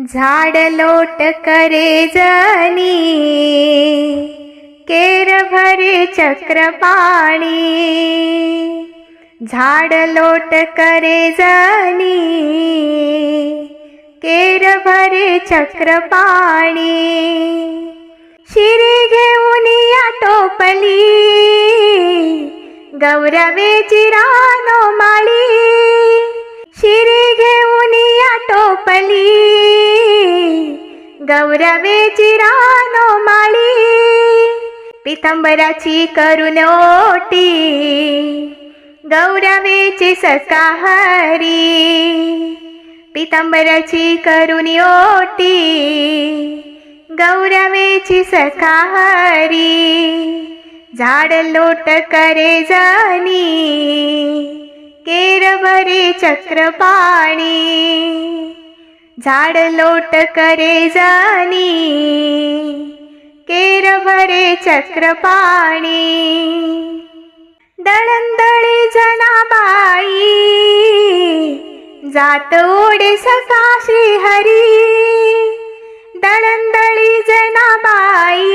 झाड लोट करे जनी केर भरे चक्र पाणी. झाड लोट करे जनी केर भरे चक्र पाणी. शिरी घेऊन या टोपली गौरवेची रानो माळी. शिरी घेऊन गौरवेची रानो माळी पितांबराची करून ओटी गौरवेची सकाहरी पितांबराची करून ओटी गौरवेची सकाहरी झाड लोट करे जानी केरभरे चक्रपाणी चक्र पाणी झाड लोट करे जानी केर भरे चक्र पाणी. दळंदळी जनाबाई जात ओढे सका श्रीहरी दळंदळी जनाबाई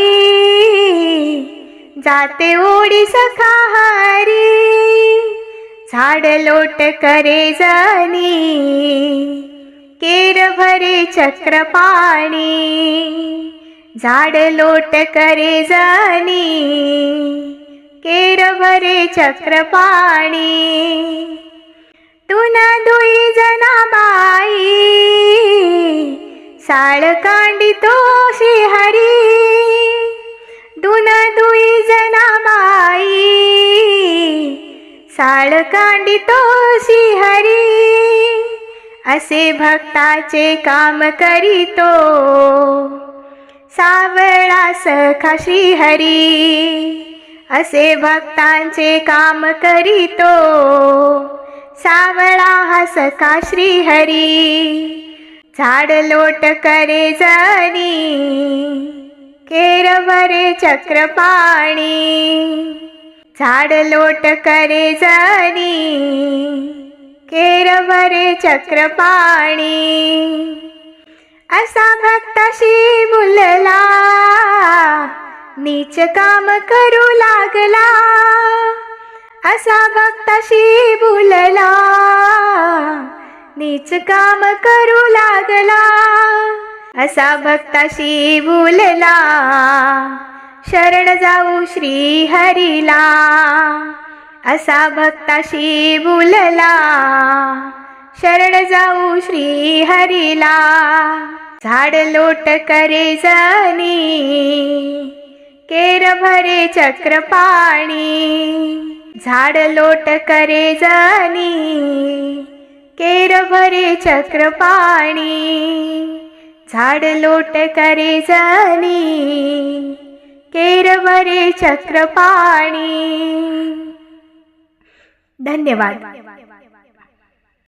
जाते ओढी सखा हरी झाड लोट करे जानी चक्रपाणी झाड लोट करे जानी केर भरे चक्रपाणी. तुन दुई जनाबाई साळ कांडितो हरी दुन दुई जनाबाई साळ कांडितो हरी असे भक्ताचे काम करीतो. सावळा सखा श्रीहरी असे भक्तांचे काम करीतो. सावळा हा सखा श्रीहरी झाड लोट करे जानी केरवरे चक्रपाणी झाड लोट करे जानी केरवरे चक्रपाणी. असा भक्ताशी बोलला नीच काम करू लागला. असा भक्ताशी बोलला नीच काम करू लागला. असा भक्ताशी बोलला शरण जाऊ श्री हरीला असा भक्ताशी बोलला शरण जाऊ श्री हरीला झाड लोट करे जानी केर भरे चक्र पाणी. झाड लोट करे जानी केर भरे चक्र पाणी. झाड लोट करे जानी केर भरे चक्र पाणी. धन्यवाद.